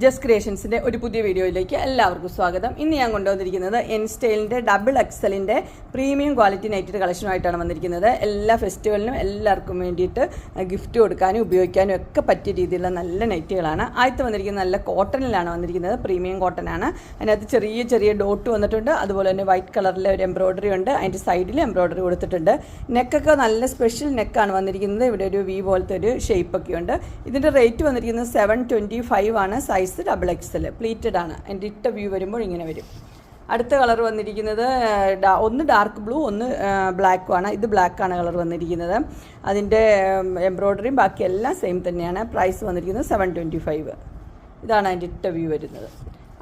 Just ക്രിയേഷൻസിന്റെ ഒരു പുതിയ വീഡിയോയിലേക്ക് എല്ലാവർക്കും സ്വാഗതം. ഇന്ന് ഞാൻ കൊണ്ടുവന്നിരിക്കുന്നത് എൻ സ്റ്റൈലിന്റെ ഡബിൾ എക്സലിന്റെ പ്രീമിയം ക്വാളിറ്റി നൈറ്റഡ് കളക്ഷനുമായിട്ടാണ് വന്നിരിക്കുന്നത്. എല്ലാ ഫെസ്റ്റിവലിനും എല്ലാവർക്കും വേണ്ടിയിട്ട് ഗിഫ്റ്റ് കൊടുക്കാനും ഉപയോഗിക്കാനും ഒക്കെ പറ്റിയ രീതിയിലുള്ള നല്ല നൈറ്റുകളാണ് ആദ്യത്തെ വന്നിരിക്കുന്നത് നല്ല കോട്ടണിലാണ് വന്നിരിക്കുന്നത്. പ്രീമിയം കോട്ടനാണ് അതിനകത്ത് ചെറിയ ചെറിയ ഡോട്ട് വന്നിട്ടുണ്ട്. അതുപോലെ തന്നെ വൈറ്റ് കളറിലെ ഒരു എംബ്രോയിഡറി ഉണ്ട്. അതിന്റെ സൈഡിൽ എംബ്രോയിഡറി കൊടുത്തിട്ടുണ്ട്. നെക്കൊക്കെ നല്ല സ്പെഷ്യൽ നെക്കാണ് വന്നിരിക്കുന്നത്. ഇവിടെ ഒരു വി പോലത്തെ ഒരു ഷേപ്പൊക്കെ ഉണ്ട്. ഇതിന്റെ റേറ്റ് വന്നിരിക്കുന്നത് സെവൻ ട്വന്റി ഫൈവ് ആണ് ഡബിൾ എക്സൽ പ്ലീറ്റഡ് ആണ്. എന്റെ ഇട്ട വ്യൂ വരുമ്പോൾ ഇങ്ങനെ വരും. അടുത്ത കളർ വന്നിരിക്കുന്നത് ഒന്ന് ഡാർക്ക് ബ്ലൂ ഒന്ന് ബ്ലാക്കും ആണ്. ഇത് ബ്ലാക്കാണ് കളർ വന്നിരിക്കുന്നത്. അതിന്റെ എംബ്രോയ്ഡറിയും ബാക്കി എല്ലാം സെയിം തന്നെയാണ്. പ്രൈസ് വന്നിരിക്കുന്നത് സെവൻ ട്വന്റി ഫൈവ് ഇതാണ് അതിന്റെ ഇട്ട വ്യൂ വരുന്നത്.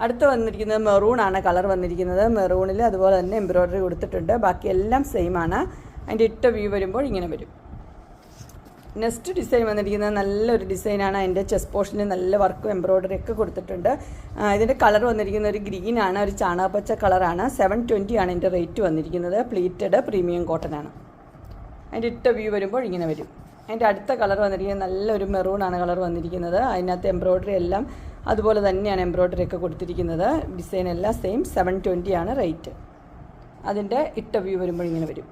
അടുത്ത് വന്നിരിക്കുന്നത് മെറൂൺ ആണ് കളർ വന്നിരിക്കുന്നത്. മെറൂണിൽ അതുപോലെ തന്നെ എംബ്രോയ്ഡറി കൊടുത്തിട്ടുണ്ട്. ബാക്കി എല്ലാം സെയിം ആണ്. അതിന്റെ ഇട്ട വ്യൂ വരുമ്പോൾ ഇങ്ങനെ വരും. നെക്സ്റ്റ് ഡിസൈൻ വന്നിരിക്കുന്നത് നല്ലൊരു ഡിസൈനാണ്. അതിന്റെ ചെസ് പോർഷനിൽ നല്ല വർക്കും എംബ്രോയ്ഡറി ഒക്കെ കൊടുത്തിട്ടുണ്ട്. ഇതിന്റെ കളർ വന്നിരിക്കുന്ന ഒരു ഗ്രീനാണ് ഒരു ചാണകപ്പച്ച കളറാണ്. സെവൻ ട്വന്റി ആണ് ഇതിന്റെ റേറ്റ് വന്നിരിക്കുന്നത്. പ്ലീറ്റഡ് പ്രീമിയം കോട്ടൺ ആണ്. അതിന്റെ ഇട്ട വ്യൂ വരുമ്പോൾ ഇങ്ങനെ വരും. അതിന്റെ അടുത്ത കളർ വന്നിരിക്കുന്നത് നല്ലൊരു മെറൂൺ ആണ് കളർ വന്നിരിക്കുന്നത്. അതിനകത്ത് എംബ്രോയ്ഡറി എല്ലാം അതുപോലെ തന്നെയാണ് എംബ്രോയ്ഡറി ഒക്കെ കൊടുത്തിരിക്കുന്നത്. ഡിസൈൻ എല്ലാം സെയിം. സെവൻ ട്വന്റി ആണ് റേറ്റ്. അതിന്റെ ഇട്ട വ്യൂ വരുമ്പോൾ ഇങ്ങനെ വരും.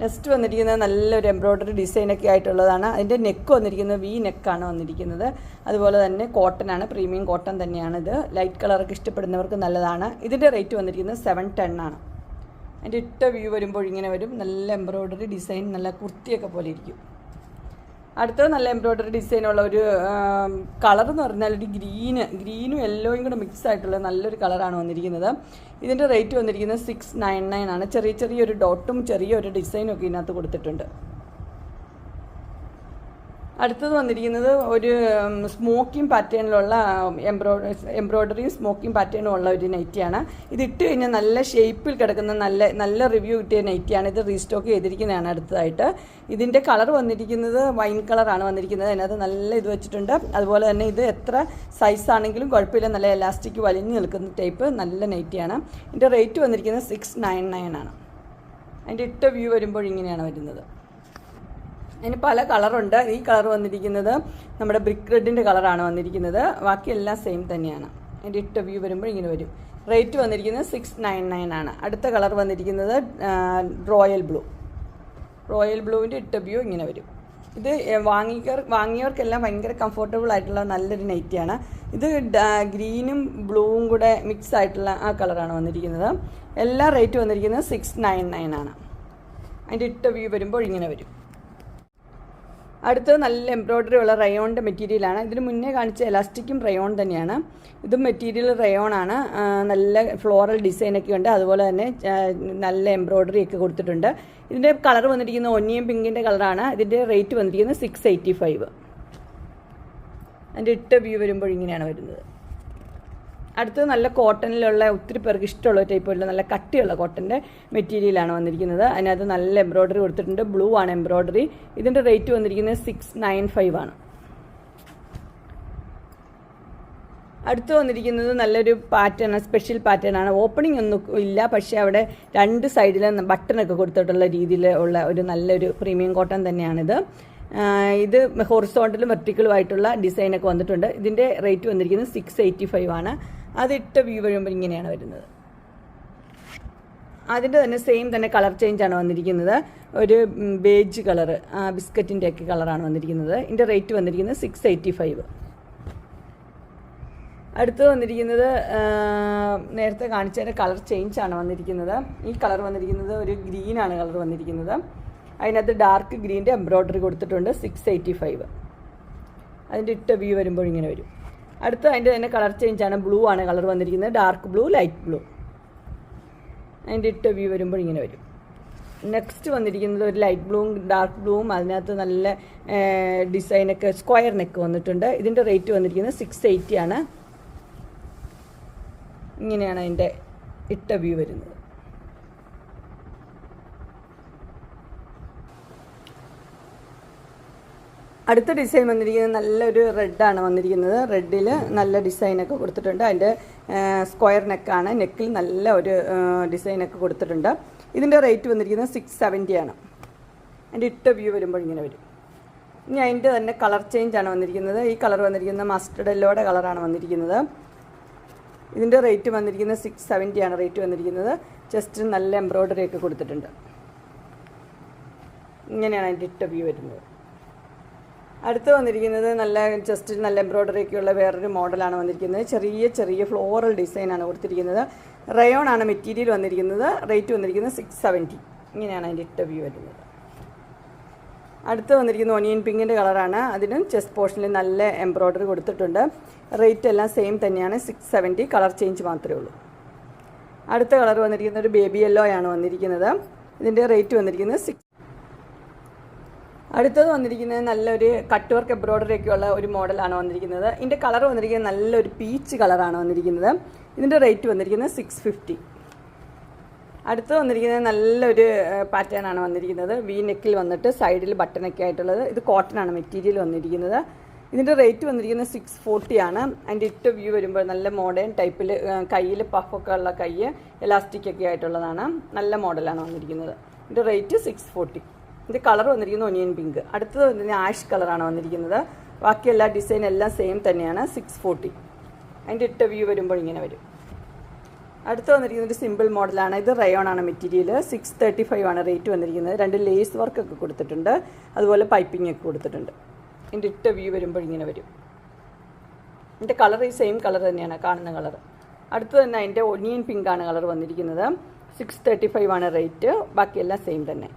നെക്സ്റ്റ് വന്നിരിക്കുന്നത് നല്ലൊരു എംബ്രോയ്ഡറി ഡിസൈനൊക്കെ ആയിട്ടുള്ളതാണ്. അതിന്റെ നെക്ക് വന്നിരിക്കുന്നത് വി നെക്കാണ് വന്നിരിക്കുന്നത്. അതുപോലെ തന്നെ കോട്ടൺ ആണ് പ്രീമിയം കോട്ടൺ തന്നെയാണ് ഇത്. ലൈറ്റ് കളറൊക്കെ ഇഷ്ടപ്പെടുന്നവർക്ക് നല്ലതാണ്. ഇതിന്റെ റേറ്റ് വന്നിരിക്കുന്നത് സെവൻ ടെൻ ആണ്. അതിന്റെ ഇട്ട വ്യൂ വരുമ്പോൾ ഇങ്ങനെ വരും. നല്ല എംബ്രോയ്ഡറി ഡിസൈൻ നല്ല കുർത്തിയൊക്കെ പോലെ ഇരിക്കും. അടുത്തത് നല്ല എംബ്രോയ്ഡറി ഡിസൈനുള്ള ഒരു കളർ എന്ന് പറഞ്ഞാൽ ഒരു ഗ്രീന് ഗ്രീനും യെല്ലോയും കൂടെ മിക്സ് ആയിട്ടുള്ള നല്ലൊരു കളറാണ് വന്നിരിക്കുന്നത്. ഇതിന്റെ റേറ്റ് വന്നിരിക്കുന്നത് സിക്സ് നയൻ നയൻ ആണ്. ചെറിയ ചെറിയൊരു ഡോട്ടും ചെറിയൊരു ഡിസൈനും ഒക്കെ ഇതിനകത്ത് കൊടുത്തിട്ടുണ്ട്. അടുത്തത് വന്നിരിക്കുന്നത് ഒരു സ്മോക്കിംഗ് പാറ്റേണിലുള്ള എംബ്രോയ്ഡറി എംബ്രോയ്ഡറിയും സ്മോക്കിംഗ് പാറ്റേണും ഉള്ള ഒരു നൈറ്റിയാണ് ഇത് ഇട്ട് കഴിഞ്ഞാൽ നല്ല ഷേപ്പിൽ കിടക്കുന്ന നല്ല നല്ല റിവ്യൂ കിട്ടിയ നൈറ്റിയാണ് ഇത് റീസ്റ്റോക്ക് ചെയ്തിരിക്കുന്നതാണ് അടുത്തതായിട്ട്. ഇതിന്റെ കളർ വന്നിരിക്കുന്നത് വൈൻ കളറാണ് വന്നിരിക്കുന്നത്. അതിനകത്ത് നല്ല ഇത് വെച്ചിട്ടുണ്ട്. അതുപോലെ തന്നെ ഇത് എത്ര സൈസ് ആണെങ്കിലും കുഴപ്പമില്ല. നല്ല എലാസ്റ്റിക് വലിഞ്ഞു നിൽക്കുന്ന ടൈപ്പ് നല്ല നൈറ്റിയാണ് ഇതിന്റെ റേറ്റ് വന്നിരിക്കുന്നത് സിക്സ് നയൻ നയൻ ആണ്. അതിന്റെ ഇട്ട വ്യൂ വരുമ്പോൾ ഇങ്ങനെയാണ് വരുന്നത്. അതിന് പല കളറുണ്ട്. ഈ കളർ വന്നിരിക്കുന്നത് നമ്മുടെ ബ്രിക്ക് റെഡിന്റെ കളറാണ് വന്നിരിക്കുന്നത്. ബാക്കിയെല്ലാം സെയിം തന്നെയാണ്. അതിന്റെ ഇട്ട വ്യൂ വരുമ്പോൾ ഇങ്ങനെ വരും. റേറ്റ് വന്നിരിക്കുന്നത് സിക്സ് നയൻ നയൻ ആണ്. അടുത്ത കളർ വന്നിരിക്കുന്നത് റോയൽ ബ്ലൂ റോയൽ ബ്ലൂവിന്റെ ഇട്ട വ്യൂ ഇങ്ങനെ വരും. ഇത് വാങ്ങിയവർ വാങ്ങിയവർക്കെല്ലാം ഭയങ്കര കംഫർട്ടബിൾ ആയിട്ടുള്ള നല്ലൊരു നൈറ്റിയാണ് ഇത് ഗ്രീനും ബ്ലൂവും കൂടെ മിക്സ് ആയിട്ടുള്ള ആ കളറാണ് വന്നിരിക്കുന്നത്. എല്ലാ റേറ്റ് വന്നിരിക്കുന്നത് സിക്സ് നയൻ നയൻ ആണ്. അതിന്റെ ഇട്ട വ്യൂ വരുമ്പോൾ ഇങ്ങനെ വരും. അടുത്തത് നല്ല എംബ്രോയ്ഡറി ഉള്ള റയോണിന്റെ മെറ്റീരിയലാണ് ഇതിന് മുന്നേ കാണിച്ച എലാസ്റ്റിക്കും റയോൺ തന്നെയാണ്. ഇതും മെറ്റീരിയൽ റയോൺ ആണ്. നല്ല ഫ്ലോറൽ ഡിസൈനൊക്കെ ഉണ്ട്. അതുപോലെ തന്നെ നല്ല എംബ്രോയ്ഡറി ഒക്കെ കൊടുത്തിട്ടുണ്ട്. ഇതിന്റെ കളർ വന്നിരിക്കുന്നത് ഒന്നിയും പിങ്കിന്റെ കളറാണ് ഇതിന്റെ റേറ്റ് വന്നിരിക്കുന്നത് സിക്സ് എയ്റ്റി ഫൈവ് അതിന്റെ ഇട്ട വ്യൂ വരുമ്പോൾ ഇങ്ങനെയാണ് വരുന്നത്. അടുത്തത് നല്ല കോട്ടണിലുള്ള ഒത്തിരി പേർക്ക് ഇഷ്ടമുള്ള ടൈപ്പുള്ള നല്ല കട്ടിയുള്ള കോട്ടന്റെ മെറ്റീരിയലാണ് വന്നിരിക്കുന്നത്. അതിനകത്ത് നല്ല എംബ്രോയ്ഡറി കൊടുത്തിട്ടുണ്ട്. ബ്ലൂ ആണ് എംബ്രോയ്ഡറി ഇതിന്റെ റേറ്റ് വന്നിരിക്കുന്നത് സിക്സ് നയൻ ഫൈവ് ആണ്. അടുത്ത് വന്നിരിക്കുന്നത് നല്ലൊരു പാറ്റേൺ സ്പെഷ്യൽ പാറ്റേൺ ആണ്. ഓപ്പണിംഗ് ഒന്നും ഇല്ല പക്ഷേ അവിടെ രണ്ട് സൈഡിൽ ബട്ടണൊക്കെ കൊടുത്തിട്ടുള്ള രീതിയിൽ ഉള്ള ഒരു നല്ലൊരു പ്രീമിയം കോട്ടൺ തന്നെയാണിത്. ഇത് ഹൊറിസോണ്ടലും വെർട്ടിക്കലും ആയിട്ടുള്ള ഡിസൈനൊക്കെ വന്നിട്ടുണ്ട്. ഇതിന്റെ റേറ്റ് വന്നിരിക്കുന്നത് സിക്സ് എയ്റ്റി ഫൈവ് ആണ്. അത് ഇട്ട വ്യൂ വരുമ്പോൾ ഇങ്ങനെയാണ് വരുന്നത്. അതിന്റെ തന്നെ സെയിം തന്നെ കളർ ചേഞ്ചാണ് വന്നിരിക്കുന്നത്. ഒരു ബേജ് കളർ ബിസ്ക്കറ്റിന്റെ ഒക്കെ കളറാണ് വന്നിരിക്കുന്നത്. ഇതിന്റെ റേറ്റ് വന്നിരിക്കുന്നത് സിക്സ് എയ്റ്റി ഫൈവ് അടുത്ത് വന്നിരിക്കുന്നത് നേരത്തെ കാണിച്ചതിന്റെ കളർ ചേഞ്ചാണ് വന്നിരിക്കുന്നത്. ഈ കളർ വന്നിരിക്കുന്നത് ഒരു ഗ്രീനാണ് കളർ വന്നിരിക്കുന്നത്. അതിനകത്ത് ഡാർക്ക് ഗ്രീന്റെ എംബ്രോയ്ഡറി കൊടുത്തിട്ടുണ്ട് സിക്സ് എയ്റ്റി ഫൈവ് അതിന്റെ ഇട്ട വ്യൂ വരുമ്പോൾ ഇങ്ങനെ വരും. അടുത്ത് അതിന്റെ തന്നെ കളർ ചേഞ്ച് ആണ്. ബ്ലൂ ആണ് കളർ വന്നിരിക്കുന്നത്. ഡാർക്ക് ബ്ലൂ ലൈറ്റ് ബ്ലൂ അതിന്റെ ഇട്ട വ്യൂ വരുമ്പോൾ ഇങ്ങനെ വരും. നെക്സ്റ്റ് വന്നിരിക്കുന്നത് ഒരു ലൈറ്റ് ബ്ലൂവും ഡാർക്ക് ബ്ലൂവും അതിനകത്ത് നല്ല ഡിസൈനൊക്കെ സ്ക്വയർ നെക്ക് വന്നിട്ടുണ്ട്. ഇതിന്റെ റേറ്റ് വന്നിരിക്കുന്നത് സിക്സ് എയ്റ്റി ആണ്. ഇങ്ങനെയാണ് അതിന്റെ ഇട്ട വ്യൂ വരുന്നത്. അടുത്ത ഡിസൈൻ വന്നിരിക്കുന്നത് നല്ലൊരു റെഡാണ് വന്നിരിക്കുന്നത്. റെഡിൽ നല്ല ഡിസൈനൊക്കെ കൊടുത്തിട്ടുണ്ട്. അതിന്റെ സ്ക്വയർ നെക്കാണ് നെക്കിൽ നല്ല ഒരു ഡിസൈനൊക്കെ കൊടുത്തിട്ടുണ്ട്. ഇതിന്റെ റേറ്റ് വന്നിരിക്കുന്നത് സിക്സ് സെവന്റി ആണ്. അതിന്റെ ഇട്ട വ്യൂ വരുമ്പോൾ ഇങ്ങനെ വരും. ഇനി അതിന്റെ തന്നെ കളർ ചേഞ്ച് ആണ് വന്നിരിക്കുന്നത്. ഈ കളർ വന്നിരിക്കുന്നത് മസ്റ്റർഡ് കളറാണ് വന്നിരിക്കുന്നത്. ഇതിന്റെ റേറ്റ് വന്നിരിക്കുന്നത് സിക്സ് സെവന്റി ആണ് റേറ്റ് വന്നിരിക്കുന്നത്. ജസ്റ്റ് നല്ല എംബ്രോയ്ഡറി ഒക്കെ കൊടുത്തിട്ടുണ്ട്. ഇങ്ങനെയാണ് അതിന്റെ ഇട്ട വ്യൂ വരുന്നത്. അടുത്ത് വന്നിരിക്കുന്നത് നല്ല ജസ്റ്റ് നല്ല എംബ്രോയ്ഡറി ഒക്കെയുള്ള വേറൊരു മോഡലാണ് വന്നിരിക്കുന്നത്. ചെറിയ ചെറിയ ഫ്ലോറൽ ഡിസൈനാണ് കൊടുത്തിരിക്കുന്നത്. റയോൺ ആണ് മെറ്റീരിയൽ വന്നിരിക്കുന്നത്. റേറ്റ് വന്നിരിക്കുന്നത് സിക്സ് സെവന്റി ഇങ്ങനെയാണ് അതിന്റെ ഇട്ട വ്യൂ വരുന്നത്. അടുത്ത് വന്നിരിക്കുന്ന ഒനിയൻ പിങ്കിന്റെ കളറാണ് അതിനും ചെസ്റ്റ് പോർഷനിൽ നല്ല എംബ്രോയ്ഡറി കൊടുത്തിട്ടുണ്ട്. റേറ്റ് എല്ലാം സെയിം തന്നെയാണ്. സിക്സ് സെവന്റി കളർ ചേഞ്ച് മാത്രമേ ഉള്ളൂ. അടുത്ത കളർ വന്നിരിക്കുന്നത് ഒരു ബേബി യെല്ലോ ആണ് വന്നിരിക്കുന്നത്. ഇതിന്റെ റേറ്റ് വന്നിരിക്കുന്നത് സിക്സ് അടുത്തത് വന്നിരിക്കുന്നത് നല്ലൊരു കട്ട് വർക്ക് എംബ്രോയ്ഡറി ഉള്ള ഒരു മോഡലാണ് വന്നിരിക്കുന്നത്. ഇതിന്റെ കളർ വന്നിരിക്കുന്നത് നല്ലൊരു പീച്ച് കളറാണ് വന്നിരിക്കുന്നത്. ഇതിന്റെ റേറ്റ് വന്നിരിക്കുന്നത് സിക്സ് ഫിഫ്റ്റി അടുത്ത് വന്നിരിക്കുന്നത് നല്ലൊരു പാറ്റേൺ ആണ് വന്നിരിക്കുന്നത്. വി നെക്കിൽ വന്നിട്ട് സൈഡിൽ ബട്ടണൊക്കെ ആയിട്ടുള്ളത്. ഇത് കോട്ടൺ ആണ് മെറ്റീരിയൽ വന്നിരിക്കുന്നത്. ഇതിന്റെ റേറ്റ് വന്നിരിക്കുന്നത് സിക്സ് ഫോർട്ടി ആണ്. അതിന്റെ ഇട്ട് വ്യൂ വരുമ്പോൾ നല്ല മോഡേൺ ടൈപ്പിൽ കയ്യിൽ പഫൊക്കെ ഉള്ള കൈ എലാസ്റ്റിക് ഒക്കെ ആയിട്ടുള്ളതാണ്. നല്ല മോഡലാണ് വന്നിരിക്കുന്നത്. ഇതിന്റെ റേറ്റ് സിക്സ് ഫോർട്ടി ഇതിന്റെ കളർ വന്നിരിക്കുന്നത് ഒനിയൻ പിങ്ക്. അടുത്തത് വന്നിരിക്കുന്നത് ആഷ് കളറാണ് വന്നിരിക്കുന്നത്. ബാക്കി എല്ലാ ഡിസൈൻ എല്ലാം സെയിം തന്നെയാണ്. സിക്സ് ഫോർട്ടി അതിന്റെ ഇട്ട വ്യൂ വരുമ്പോൾ ഇങ്ങനെ വരും. അടുത്ത് വന്നിരിക്കുന്നത് ഒരു സിമ്പിൾ മോഡലാണ് ഇത് റയോൺ ആണ് മെറ്റീരിയൽ സിക്സ് തേർട്ടി ഫൈവ് ആണ് റേറ്റ് വന്നിരിക്കുന്നത്. രണ്ട് ലേസ് വർക്ക് ഒക്കെ കൊടുത്തിട്ടുണ്ട്. അതുപോലെ പൈപ്പിംഗ് ഒക്കെ കൊടുത്തിട്ടുണ്ട്. ഇതിന്റെ ഇട്ട വ്യൂ വരുമ്പോൾ ഇങ്ങനെ വരും. ഇതിന്റെ കളർ ഈ സെയിം കളർ തന്നെയാണ്. കാണുന്ന കളർ അടുത്ത് തന്നെ അതിന്റെ ഒനിയൻ പിങ്കാണ് കളർ വന്നിരിക്കുന്നത്. സിക്സ് തേർട്ടി ഫൈവ് ആണ് റേറ്റ് ബാക്കിയെല്ലാം സെയിം തന്നെ.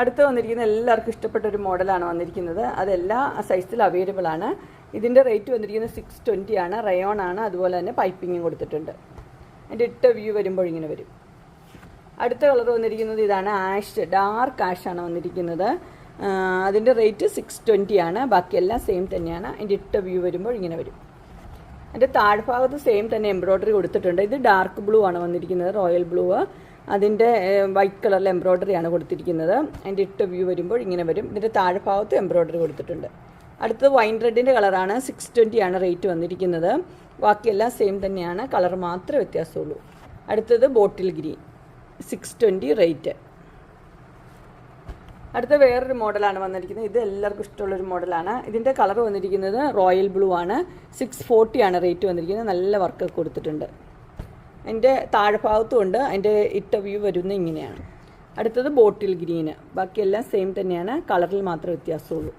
അടുത്ത് വന്നിരിക്കുന്ന എല്ലാവർക്കും ഇഷ്ടപ്പെട്ട ഒരു മോഡലാണ് വന്നിരിക്കുന്നത്. അതെല്ലാ സൈസിൽ അവൈലബിൾ ആണ്. ഇതിന്റെ റേറ്റ് വന്നിരിക്കുന്നത് സിക്സ് ട്വന്റി ആണ്. റയോൺ ആണ്. അതുപോലെ തന്നെ പൈപ്പിങ്ങും കൊടുത്തിട്ടുണ്ട്. അതിന്റെ ഇട്ട വ്യൂ വരുമ്പോൾ ഇങ്ങനെ വരും. അടുത്ത കളർ വന്നിരിക്കുന്നത് ഇതാണ് ആഷ് ഡാർക്ക് ആഷ് ആണ് വന്നിരിക്കുന്നത്. അതിന്റെ റേറ്റ് സിക്സ് ട്വന്റി ആണ്. ബാക്കിയെല്ലാം സെയിം തന്നെയാണ്. അതിന്റെ ഇട്ട വ്യൂ വരുമ്പോൾ ഇങ്ങനെ വരും. അതിന്റെ താഴ്ഭാഗത്ത് സെയിം തന്നെ എംബ്രോയ്ഡറി കൊടുത്തിട്ടുണ്ട്. ഇത് ഡാർക്ക് ബ്ലൂ ആണ് വന്നിരിക്കുന്നത്. റോയൽ ബ്ലൂ അതിന്റെ വൈറ്റ് കളറിൽ എംബ്രോയ്ഡറി ആണ് കൊടുത്തിരിക്കുന്നത്. അതിന്റെ ഇട്ട് വ്യൂ വരുമ്പോൾ ഇങ്ങനെ വരും. ഇതിന്റെ താഴ്ഭാഗത്ത് എംബ്രോയ്ഡറി കൊടുത്തിട്ടുണ്ട്. അടുത്തത് വൈൻ റെഡിന്റെ കളറാണ് സിക്സ് ട്വന്റി ആണ് റേറ്റ് വന്നിരിക്കുന്നത്. ബാക്കിയെല്ലാം സെയിം തന്നെയാണ്. കളർ മാത്രമേ വ്യത്യാസമുള്ളൂ. അടുത്തത് bottle green six twenty rate അടുത്ത വേറൊരു മോഡലാണ് വന്നിരിക്കുന്നത്. ഇത് എല്ലാവർക്കും ഇഷ്ടമുള്ളൊരു മോഡലാണ്. ഇതിന്റെ കളർ വന്നിരിക്കുന്നത് റോയൽ ബ്ലൂ ആണ്. സിക്സ് ഫോർട്ടിയാണ് റേറ്റ് വന്നിരിക്കുന്നത്. നല്ല വർക്ക് കൊടുത്തിട്ടുണ്ട്. അതിന്റെ താഴ്ഭാഗത്തും ഉണ്ട് അതിന്റെ ഇട്ട വ്യൂ വരുന്നത് ഇങ്ങനെയാണ്. അടുത്തത് ബോട്ടിൽ ഗ്രീന്. ബാക്കിയെല്ലാം സെയിം തന്നെയാണ്. കളറിൽ മാത്രമേ വ്യത്യാസമുള്ളൂ.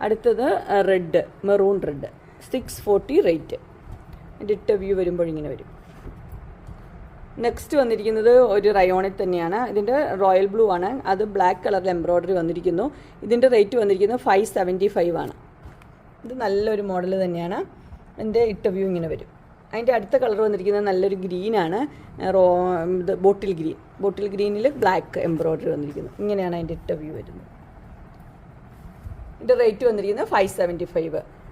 അടുത്തത് red maroon red six forty rate അതിന്റെ ഇട്ട വ്യൂ വരുമ്പോൾ ഇങ്ങനെ വരും. നെക്സ്റ്റ് വന്നിരിക്കുന്നത് ഒരു റയോണിൽ തന്നെയാണ്. ഇതിന്റെ റോയൽ ബ്ലൂ ആണ്. അത് ബ്ലാക്ക് കളറിൽ എംബ്രോയ്ഡറി വന്നിരിക്കുന്നു. ഇതിന്റെ റേറ്റ് വന്നിരിക്കുന്നത് ഫൈവ് സെവന്റി ഫൈവ് ആണ്. ഇത് നല്ലൊരു മോഡൽ തന്നെയാണ്. എന്റെ ഇട്ട വ്യൂ ഇങ്ങനെ വരും. അതിന്റെ അടുത്ത കളർ വന്നിരിക്കുന്നത് നല്ലൊരു ഗ്രീനാണ് റോ ഇത് ബോട്ടിൽ ഗ്രീൻ. ബോട്ടിൽ ഗ്രീനിൽ ബ്ലാക്ക് എംബ്രോയിഡറി വന്നിരിക്കുന്നത് ഇങ്ങനെയാണ് അതിന്റെ ഇട്ട വ്യൂ വരുന്നത്. ഇതിന്റെ റേറ്റ് വന്നിരിക്കുന്നത് ഫൈവ് സെവന്റി ഫൈവ്